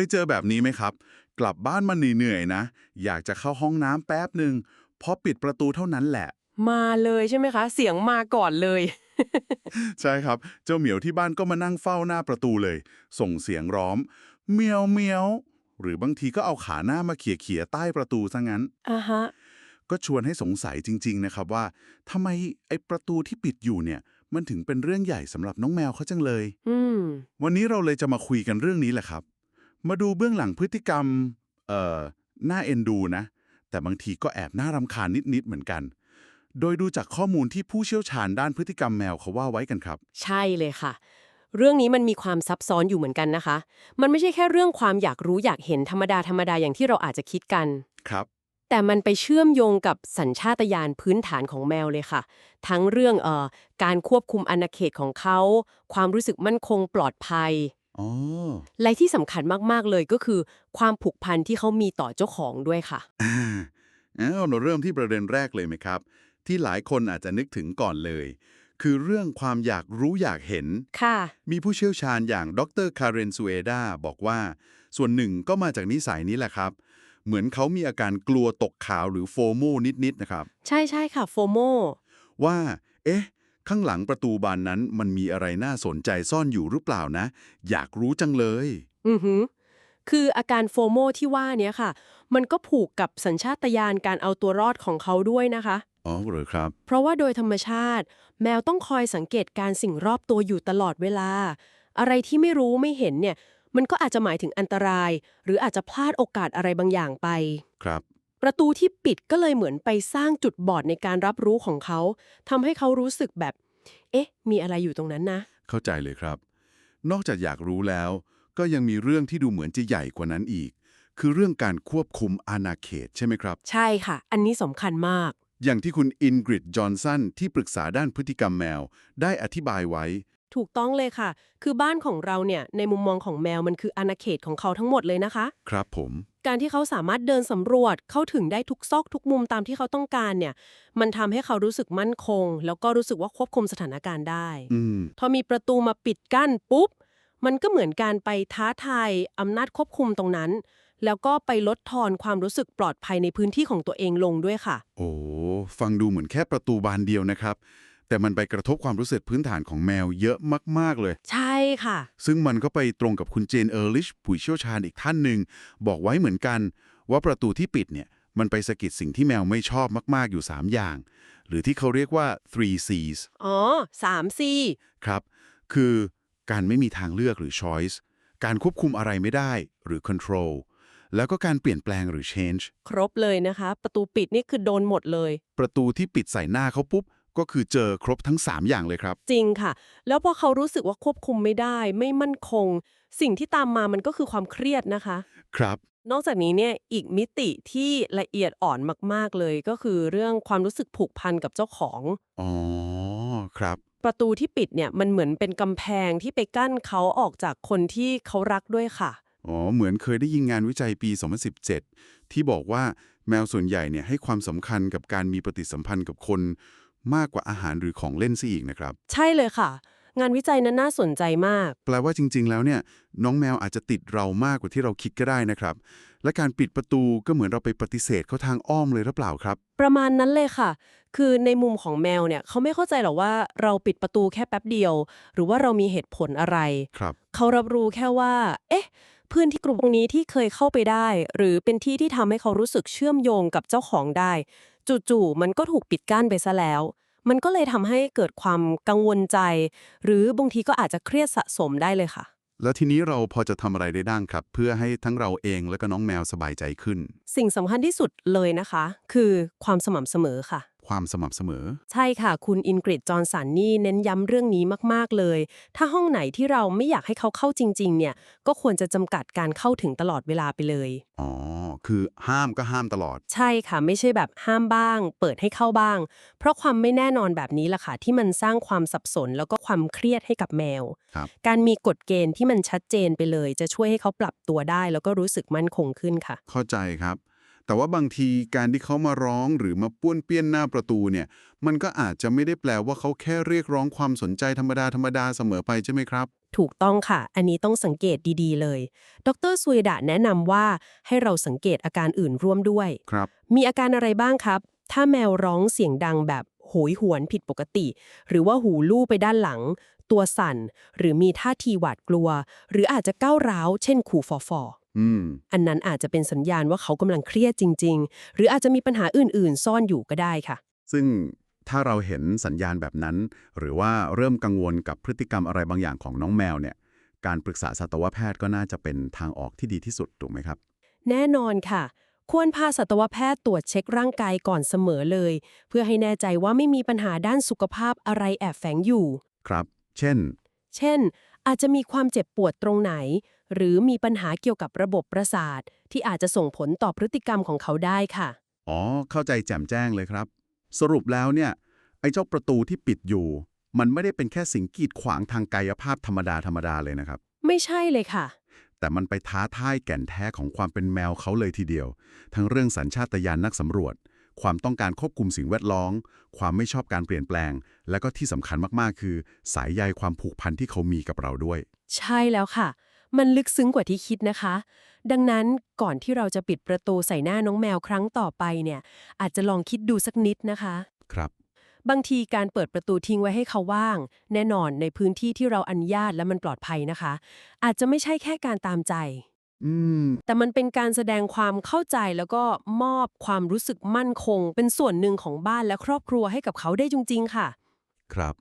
ยเจอแบบนี้ไหมครับ กลับบ้านมาเหนื่อยๆนะ อยากจะเข้าห้องน้ำแป๊บหนึ่งพอปิดประตูเท่านั้นแหละ มาเลยใช่ไหมคะ เสียงมาก่อนเลย ใช่ครับ เจ้าเหมียวที่บ้านก็มานั่งเฝ้าหน้าประตูเลย ส่งเสียงร้องเมียวเมียวหรือบางทีก็เอาขาหน้ามาเขี่ยเขี่ยๆใต้ประตูซะงั้น อ่าฮะ ก็ชวนให้สงสัยจริง ๆ นะครับว่าทำไมไอ้ประตูที่ปิดอยู่เนี่ย มันถึงเป็นเรื่องใหญ่สำหรับน้องแมวเขาจังเลย อืม วันนี้เราเลยจะมาคุยกันเรื่องนี้แหละครับ มาดูเบื้องหลังพฤติกรรม เอ่อ น่าเอ็นดูนะ แต่บางทีก็แอบน่ารำคาญนิด ๆ เหมือนกัน โดยดูจากข้อมูลที่ผู้เชี่ยวชาญด้านพฤติกรรมแมวเขาว่าไว้กันครับ ใช่เลยค่ะ เรื่องนี้มันมีความซับซ้อนอยู่เหมือนกันนะคะ มันไม่ใช่แค่เรื่องความอยากรู้อยากเห็นธรรมดาธรรมดาอย่างที่เราอาจจะคิดกัน ครับ แต่มันไปเชื่อมโยงกับสัญชาตญาณพื้นฐานของแมวเลยค่ะ ทั้งเรื่องเอ่อการควบคุมอาณาเขตของเขา ความรู้สึกมั่นคงปลอดภัยอ๋อ และที่สำคัญมากๆเลยก็คือ ความผูกพันที่เขามีต่อเจ้าของด้วยค่ะอ่าเอาเราเริ่มที่ประเด็นแรกเลยไหมครับ ที่หลายคนอาจจะนึกถึงก่อนเลย คือเรื่องความอยากรู้อยากเห็น ค่ะ มีผู้เชี่ยวชาญอย่างดรคาเรนซูเอดาบอกว่า ส่วนหนึ่งก็มาจากนิสัยนี้แหละครับ เหมือนเขามีอาการกลัวตกข่าวหรือโฟโมนิดๆนะครับ ใช่ใช่ค่ะโฟโมว่า เอ๊ะ ข้างหลังประตูบานนั้นมันมีอะไรน่าสนใจซ่อนอยู่หรือเปล่านะ อยากรู้จังเลย อือหือ คืออาการโฟโมที่ว่าเนี้ยค่ะ มันก็ผูกกับสัญชาตญาณการเอาตัวรอดของเขาด้วยนะคะ อ๋อเหรอครับ เพราะว่าโดยธรรมชาติ แมวต้องคอยสังเกตการสิ่งรอบตัวอยู่ตลอดเวลา อะไรที่ไม่รู้ไม่เห็นเนี่ย มันก็อาจจะหมายถึงอันตราย หรืออาจจะพลาดโอกาสอะไรบางอย่างไป ครับ ประตูที่ปิดก็เลยเหมือนไปสร้างจุดบอดในการรับรู้ของเขาทำให้เขารู้สึกแบบ เอ๊ะ มีอะไรอยู่ตรงนั้นนะ เข้าใจเลยครับ นอกจากอยากรู้แล้ว ก็ยังมีเรื่องที่ดูเหมือนจะใหญ่กว่านั้นอีก คือเรื่องการควบคุมอาณาเขตใช่ไหมครับ ใช่ค่ะ อันนี้สำคัญมาก อย่างที่คุณอินกริดจอห์นสันที่ปรึกษาด้านพฤติกรรมแมว ได้อธิบายไว้ ถูกต้องเลยค่ะ คือบ้านของเราเนี่ยในมุมมองของแมวมันคืออาณาเขตของเขาทั้งหมดเลยนะคะ ครับผม การที่เขาสามารถเดินสำรวจเข้าถึงได้ทุกซอกทุกมุมตามที่เขาต้องการเนี่ย มันทำให้เขารู้สึกมั่นคง แล้วก็รู้สึกว่าควบคุมสถานการณ์ได้อืมพอมีประตูมาปิดกั้นปุ๊บ มันก็เหมือนการไปท้าทายอำนาจควบคุมตรงนั้น แล้วก็ไปลดทอนความรู้สึกปลอดภัยในพื้นที่ของตัวเองลงด้วยค่ะ โอ้ฟังดูเหมือนแค่ประตูบานเดียวนะครับ แต่มันไปกระทบความรู้สึกพื้นฐานของแมวเยอะมาก ๆ เลย ใช่ค่ะ ซึ่งมันก็ไปตรงกับคุณเจนเออร์ลิชผู้เชี่ยวชาญอีกท่านหนึ่ง บอกไว้เหมือนกันว่าประตูที่ปิดเนี่ย มันไปสะกิดสิ่งที่แมวไม่ชอบมาก ๆ อยู่ 3 อย่าง หรือที่เขาเรียกว่า three C's อ๋อสามซีครับ คือการไม่มีทางเลือกหรือ choice การควบคุมอะไรไม่ได้หรือ control แล้วก็การเปลี่ยนแปลงหรือ change ครบเลยนะคะ ประตูปิดนี่คือโดนหมดเลย ประตูที่ปิดใส่หน้าเขาปุ๊บ ก็คือเจอครบทั้ง 3 อย่างเลยครับ จริงค่ะ แล้วพอเขารู้สึกว่าควบคุมไม่ได้ ไม่มั่นคง สิ่งที่ตามมามันก็คือความเครียดนะคะ ครับ นอกจากนี้เนี่ยอีกมิติที่ละเอียดอ่อนมาก ๆเลย ก็คือเรื่องความรู้สึกผูกพันกับเจ้าของ อ๋อ ครับ ประตูที่ปิดเนี่ยมันเหมือนเป็นกำแพงที่ไปกั้นเขาออกจากคนที่เขารักด้วยค่ะ อ๋อ เหมือนเคยได้ยินงานวิจัยปี 2017 ที่บอกว่าแมวส่วนใหญ่เนี่ยให้ความสำคัญกับการมีปฏิสัมพันธ์กับคน มากกว่าอาหารหรือของเล่นซะอีกนะครับ ใช่เลยค่ะ งานวิจัยนั้นน่าสนใจมาก แปลว่าจริง ๆ แล้วเนี่ย น้องแมวอาจจะติดเรามากกว่าที่เราคิดก็ได้นะครับ และการปิดประตูก็เหมือนเราไปปฏิเสธเขาทางอ้อมเลยหรือเปล่าครับ ประมาณนั้นเลยค่ะ คือในมุมของแมวเนี่ยเขาไม่เข้าใจหรอกว่าเราปิดประตูแค่แป๊บเดียว หรือว่าเรามีเหตุผลอะไร ครับ เขารับรู้แค่ว่า เอ๊ะ พื้นที่กลุ่มนี้ที่เคยเข้าไปได้ หรือเป็นที่ที่ทำให้เขารู้สึกเชื่อมโยงกับเจ้าของได้ จู่ๆมันก็ถูกปิดกั้นไปซะแล้ว มันก็เลยทำให้เกิดความกังวลใจ หรือบางทีก็อาจจะเครียดสะสมได้เลยค่ะ แล้วทีนี้เราพอจะทำอะไรได้บ้างครับ เพื่อให้ทั้งเราเองและก็น้องแมวสบายใจขึ้น สิ่งสำคัญที่สุดเลยนะคะ คือความสม่ำเสมอค่ะ ความสม่ำเสมอ ใช่ค่ะ คุณอินกริดจอห์นสันนี่เน้นย้ำเรื่องนี้มาก ๆ เลย ถ้าห้องไหนที่เราไม่อยากให้เขาเข้าจริง ๆ เนี่ย ก็ควรจะจำกัดการเข้าถึงตลอดเวลาไปเลย อ๋อ คือห้ามก็ห้ามตลอด ใช่ค่ะ ไม่ใช่แบบห้ามบ้าง เปิดให้เข้าบ้าง เพราะความไม่แน่นอนแบบนี้ล่ะค่ะ ที่มันสร้างความสับสนแล้วก็ความเครียดให้กับแมว ครับ การมีกฎเกณฑ์ที่มันชัดเจนไปเลย จะช่วยให้เขาปรับตัวได้ แล้วก็รู้สึกมั่นคงขึ้นค่ะ เข้าใจครับ แต่ว่าบางทีการที่เขามาร้องหรือมาป้วนเปี้ยนหน้าประตูเนี่ย มันก็อาจจะไม่ได้แปลว่าเขาแค่เรียกร้องความสนใจธรรมดาธรรมดาเสมอไปใช่ไหมครับ ถูกต้องค่ะ อันนี้ต้องสังเกตดีๆ เลย ดรซุยดะแนะนำว่าให้เราสังเกตอาการอื่นร่วมด้วย ครับ มีอาการอะไรบ้างครับ ถ้าแมวร้องเสียงดังแบบโหยหวนผิดปกติ หรือว่าหูลู่ไปด้านหลัง ตัวสั่น หรือมีท่าทีหวาดกลัว หรืออาจจะก้าวร้าว เช่นขู่ฟอฟอ อืมอันนั้นอาจจะเป็นสัญญาณว่าเขากำลังเครียดจริง ๆ หรืออาจจะมีปัญหาอื่น ๆ ซ่อนอยู่ก็ได้ค่ะ ซึ่งถ้าเราเห็นสัญญาณแบบนั้น หรือว่าเริ่มกังวลกับพฤติกรรมอะไรบางอย่างของน้องแมวเนี่ย การปรึกษาสัตวแพทย์ก็น่าจะเป็นทางออกที่ดีที่สุดถูกไหมครับ แน่นอนค่ะ ควรพาสัตวแพทย์ตรวจเช็คร่างกายก่อนเสมอเลย เพื่อให้แน่ใจว่าไม่มีปัญหาด้านสุขภาพอะไรแอบแฝงอยู่ ครับ เช่น เช่น อาจจะมีความเจ็บปวดตรงไหน หรือมีปัญหาเกี่ยวกับระบบประสาท ที่อาจจะส่งผลต่อพฤติกรรมของเขาได้ค่ะ อ๋อ เข้าใจแจ่มแจ้งเลยครับ สรุปแล้วเนี่ย ไอ้เจ้าประตูที่ปิดอยู่ มันไม่ได้เป็นแค่สิ่งกีดขวางทางกายภาพธรรมดาธรรมดาเลยนะครับ ไม่ใช่เลยค่ะ แต่มันไปท้าทายแก่นแท้ของความเป็นแมวเขาเลยทีเดียว ทั้งเรื่องสัญชาตญาณนักสำรวจ ความต้องการควบคุมสิ่งแวดล้อม ความไม่ชอบการเปลี่ยนแปลง และก็ที่สำคัญมากๆ คือ สายใยความผูกพันที่เขามีกับเราด้วย ใช่แล้วค่ะ มันลึกซึ้งกว่าที่คิดนะคะ ดังนั้นก่อนที่เราจะปิดประตูใส่หน้าน้องแมวครั้งต่อไปเนี่ย อาจจะลองคิดดูสักนิดนะคะ ครับ บางทีการเปิดประตูทิ้งไว้ให้เขาว่าง แน่นอนในพื้นที่ที่เราอนุญาตและมันปลอดภัยนะคะ อาจจะไม่ใช่แค่การตามใจ อืม แต่มันเป็นการแสดงความเข้าใจแล้วก็มอบความรู้สึกมั่นคง เป็นส่วนหนึ่งของบ้านและครอบครัวให้กับเขาได้จริง ๆ ค่ะ ครับ